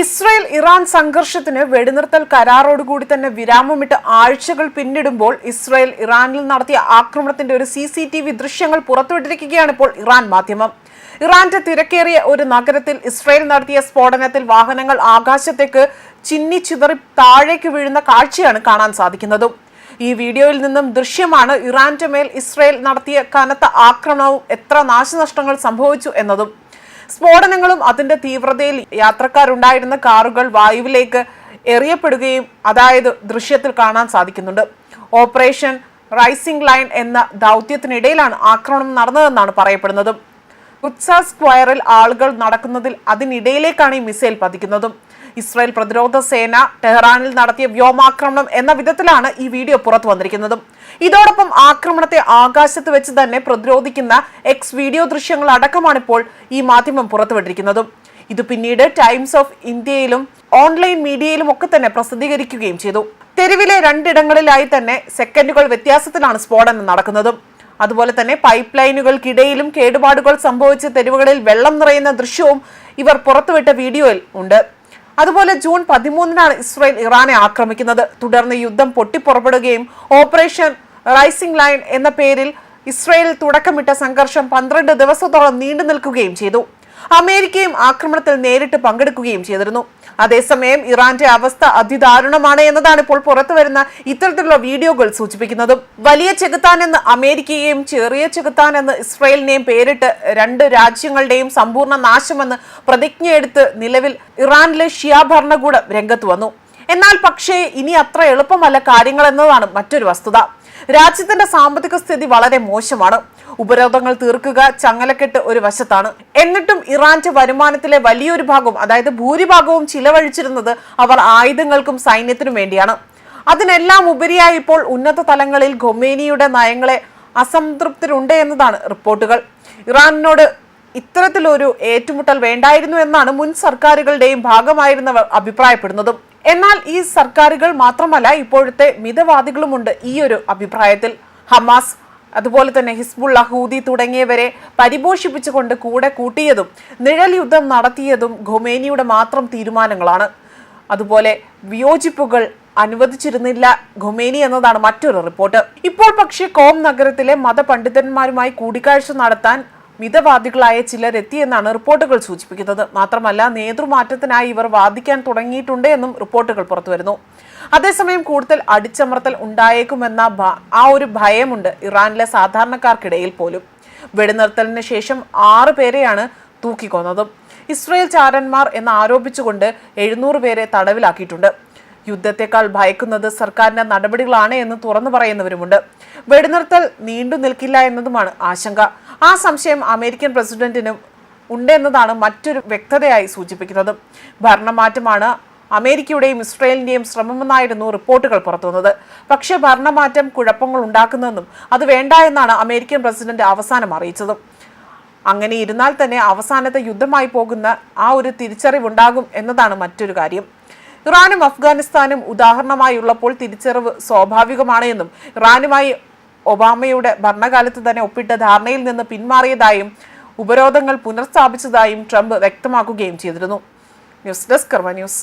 Israel Iran സംഘർഷത്തിന് വെടിനിർത്തൽ കരാറോടുകൂടി തന്നെ വിരാമമിട്ട് ആഴ്ചകൾ പിന്നിടുമ്പോൾ ഇസ്രായേൽ ഇറാനിൽ നടത്തിയ ആക്രമണത്തിന്റെ ഒരു സി സി ടി വി ദൃശ്യങ്ങൾ പുറത്തുവിട്ടിരിക്കുകയാണ് ഇപ്പോൾ ഇറാൻ മാധ്യമം. ഇറാന്റെ തിരക്കേറിയ ഒരു നഗരത്തിൽ ഇസ്രായേൽ നടത്തിയ സ്ഫോടനത്തിൽ വാഹനങ്ങൾ ആകാശത്തേക്ക് ചിന്നി ചിതറി താഴേക്ക് വീഴുന്ന കാഴ്ചയാണ് കാണാൻ സാധിക്കുന്നത്. ഈ വീഡിയോയിൽ നിന്നും ദൃശ്യമാണ് ഇറാന്റെ മേൽ ഇസ്രായേൽ നടത്തിയ കനത്ത ആക്രമണവും എത്ര നാശനഷ്ടങ്ങൾ സംഭവിച്ചു എന്നതും. സ്ഫോടനങ്ങളും അതിന്റെ തീവ്രതയിൽ യാത്രക്കാരുണ്ടായിരുന്ന കാറുകൾ വായുവിലേക്ക് എറിയപ്പെടുകയും അതായത് ദൃശ്യത്തിൽ കാണാൻ സാധിക്കുന്നുണ്ട്. ഓപ്പറേഷൻ റൈസിംഗ് ലൈൻ എന്ന ദൗത്യത്തിനിടയിലാണ് ആക്രമണം നടന്നതെന്നാണ് പറയപ്പെടുന്നത്. ഉത്സ സ്ക്വയറിൽ ആളുകൾ നടക്കുന്നതിൽ അതിനിടയിലേക്കാണ് ഈ മിസൈൽ പതിക്കുന്നതും. ഇസ്രായേൽ പ്രതിരോധ സേന ടെഹ്റാനിൽ നടത്തിയ വ്യോമാക്രമണം എന്ന വിധത്തിലാണ് ഈ വീഡിയോ പുറത്തു വന്നിരിക്കുന്നതും. ഇതോടൊപ്പം ആക്രമണത്തെ ആകാശത്ത് വെച്ച് തന്നെ പ്രതിരോധിക്കുന്ന എക്സ് വീഡിയോ ദൃശ്യങ്ങൾ അടക്കമാണ് ഇപ്പോൾ ഈ മാധ്യമം പുറത്തുവിട്ടിരിക്കുന്നതും. ഇത് പിന്നീട് ടൈംസ് ഓഫ് ഇന്ത്യയിലും ഓൺലൈൻ മീഡിയയിലും ഒക്കെ തന്നെ പ്രസിദ്ധീകരിക്കുകയും ചെയ്തു. തെരുവിലെ രണ്ടിടങ്ങളിലായി തന്നെ സെക്കൻഡുകൾ വ്യത്യാസത്തിലാണ് സ്ഫോടനം നടക്കുന്നതും. അതുപോലെ തന്നെ പൈപ്പ് ലൈനുകൾക്കിടയിലും കേടുപാടുകൾ സംഭവിച്ച തെരുവുകളിൽ വെള്ളം നിറയുന്ന ദൃശ്യവും ഇവർ പുറത്തുവിട്ട വീഡിയോയിൽ ഉണ്ട്. അതുപോലെ ജൂൺ പതിമൂന്നിനാണ് ഇസ്രായേൽ ഇറാനെ ആക്രമിക്കുന്നത്. തുടർന്ന് യുദ്ധം പൊട്ടിപ്പുറപ്പെടുകയും ഓപ്പറേഷൻ റൈസിംഗ് ലൈൻ എന്ന പേരിൽ ഇസ്രായേൽ തുടക്കമിട്ട സംഘർഷം പന്ത്രണ്ട് ദിവസത്തോളം നീണ്ടു നിൽക്കുകയും ചെയ്തു. അമേരിക്കയും ആക്രമണത്തിൽ നേരിട്ട് പങ്കെടുക്കുകയും ചെയ്തിരുന്നു. അതേസമയം ഇറാന്റെ അവസ്ഥ അതിദാരുണമാണ് എന്നതാണ് ഇപ്പോൾ പുറത്തു വരുന്ന ഇത്തരത്തിലുള്ള വീഡിയോകൾ സൂചിപ്പിക്കുന്നത്. വലിയ ചെകുത്താൻ എന്ന് അമേരിക്കയെയും ചെറിയ ചെകുത്താൻ എന്ന് ഇസ്രയേലിനെയും പേരിട്ട് രണ്ട് രാജ്യങ്ങളുടെയും സമ്പൂർണ നാശമെന്ന് പ്രതിജ്ഞയെടുത്ത് നിലവിൽ ഇറാനിലെ ഷിയ ഭരണകൂടം രംഗത്ത് വന്നു. എന്നാൽ പക്ഷേ ഇനി അത്ര എളുപ്പമല്ല കാര്യങ്ങൾ എന്നതാണ് മറ്റൊരു വസ്തുത. രാജ്യത്തിന്റെ സാമ്പത്തിക സ്ഥിതി വളരെ മോശമാണ്. ഉപരോധങ്ങൾ തീർക്കുക ചങ്ങലക്കെട്ട് ഒരു വശത്താണ്. എന്നിട്ടും ഇറാന്റെ വരുമാനത്തിലെ വലിയൊരു ഭാഗവും അതായത് ഭൂരിഭാഗവും ചിലവഴിച്ചിരുന്നത് അവർ ആയുധങ്ങൾക്കും സൈന്യത്തിനും വേണ്ടിയാണ്. അതിനെല്ലാം ഉപരിയായി ഇപ്പോൾ ഉന്നത തലങ്ങളിൽ ഖൊമേനിയുടെ നയങ്ങളെ അസംതൃപ്തരുണ്ട് എന്നതാണ് റിപ്പോർട്ടുകൾ. ഇറാനിനോട് ഇത്തരത്തിലൊരു ഏറ്റുമുട്ടൽ വേണ്ടായിരുന്നു എന്നാണ് മുൻ സർക്കാരുകളുടെയും ഭാഗമായിരുന്നവർ അഭിപ്രായപ്പെടുന്നതും. എന്നാൽ ഈ സർക്കാരുകൾ മാത്രമല്ല ഇപ്പോഴത്തെ മിതവാദികളുമുണ്ട് ഈ ഒരു അഭിപ്രായത്തിൽ. ഹമാസ് അതുപോലെ തന്നെ ഹിസ്ബുള്ള അഹൂദി തുടങ്ങിയവരെ പരിപോഷിപ്പിച്ചുകൊണ്ട് കൂടെ കൂട്ടിയതും നിഴൽ യുദ്ധം നടത്തിയതും ഖൊമേനിയുടെ മാത്രം തീരുമാനങ്ങളാണ്. അതുപോലെ വിയോജിപ്പുകൾ അനുവദിച്ചിരുന്നില്ല ഖൊമേനി എന്നതാണ് മറ്റൊരു റിപ്പോർട്ട്. ഇപ്പോൾ പക്ഷേ കോം നഗരത്തിലെ മതപണ്ഡിതന്മാരുമായി കൂടിക്കാഴ്ച നടത്താൻ മിതവാദികളായ ചിലർ എത്തിയെന്നാണ് റിപ്പോർട്ടുകൾ സൂചിപ്പിക്കുന്നത്. മാത്രമല്ല നേതൃമാറ്റത്തിനായി ഇവർ വാദിക്കാൻ തുടങ്ങിയിട്ടുണ്ട് എന്നും റിപ്പോർട്ടുകൾ പുറത്തുവരുന്നു. അതേസമയം കൂടുതൽ അടിച്ചമർത്തൽ ഉണ്ടായേക്കുമെന്ന ആ ഒരു ഭയമുണ്ട് ഇറാനിലെ സാധാരണക്കാർക്കിടയിൽ പോലും. വെടിനിർത്തലിന് ശേഷം ആറ് പേരെയാണ് തൂക്കിക്കൊന്നതും. ഇസ്രയേൽ ചാരന്മാർ എന്ന് ആരോപിച്ചുകൊണ്ട് എഴുന്നൂറ് പേരെ തടവിലാക്കിയിട്ടുണ്ട്. യുദ്ധത്തെക്കാൾ ഭയക്കുന്നത് സർക്കാരിന്റെ നടപടികളാണ് എന്ന് തുറന്നു പറയുന്നവരുമുണ്ട്. വെടിനിർത്തൽ നീണ്ടു നിൽക്കില്ല എന്നതുമാണ് ആശങ്ക. ആ സംശയം അമേരിക്കൻ പ്രസിഡന്റിനും ഉണ്ടെന്നതാണ് മറ്റൊരു വ്യക്തതയായി സൂചിപ്പിക്കുന്നത്. ഭരണമാറ്റമാണ് അമേരിക്കയുടെയും ഇസ്രയേലിന്റെയും ശ്രമമെന്നായിരുന്നു റിപ്പോർട്ടുകൾ പുറത്തുവന്നത്. പക്ഷേ ഭരണമാറ്റം കുഴപ്പങ്ങൾ ഉണ്ടാക്കുന്നതെന്നും അത് വേണ്ട എന്നാണ് അമേരിക്കൻ പ്രസിഡന്റ് അവസാനം അറിയിച്ചത്. അങ്ങനെ ഇരുന്നാൽ തന്നെ അവസാനത്തെ യുദ്ധമായി പോകുന്ന ആ ഒരു തിരിച്ചറിവുണ്ടാകും എന്നതാണ് മറ്റൊരു കാര്യം. ഇറാനും അഫ്ഗാനിസ്ഥാനും ഉദാഹരണമായുള്ളപ്പോൾ തിരിച്ചറിവ് സ്വാഭാവികമാണ് എന്നും ഇറാനുമായി ഒബാമയുടെ ഭരണകാലത്ത് തന്നെ ഒപ്പിട്ട ധാരണയിൽ നിന്ന് പിന്മാറിയതായും ഉപരോധങ്ങൾ പുനഃസ്ഥാപിച്ചതായും ട്രംപ് വ്യക്തമാക്കുകയും ചെയ്തിരുന്നു. News desk Karma news.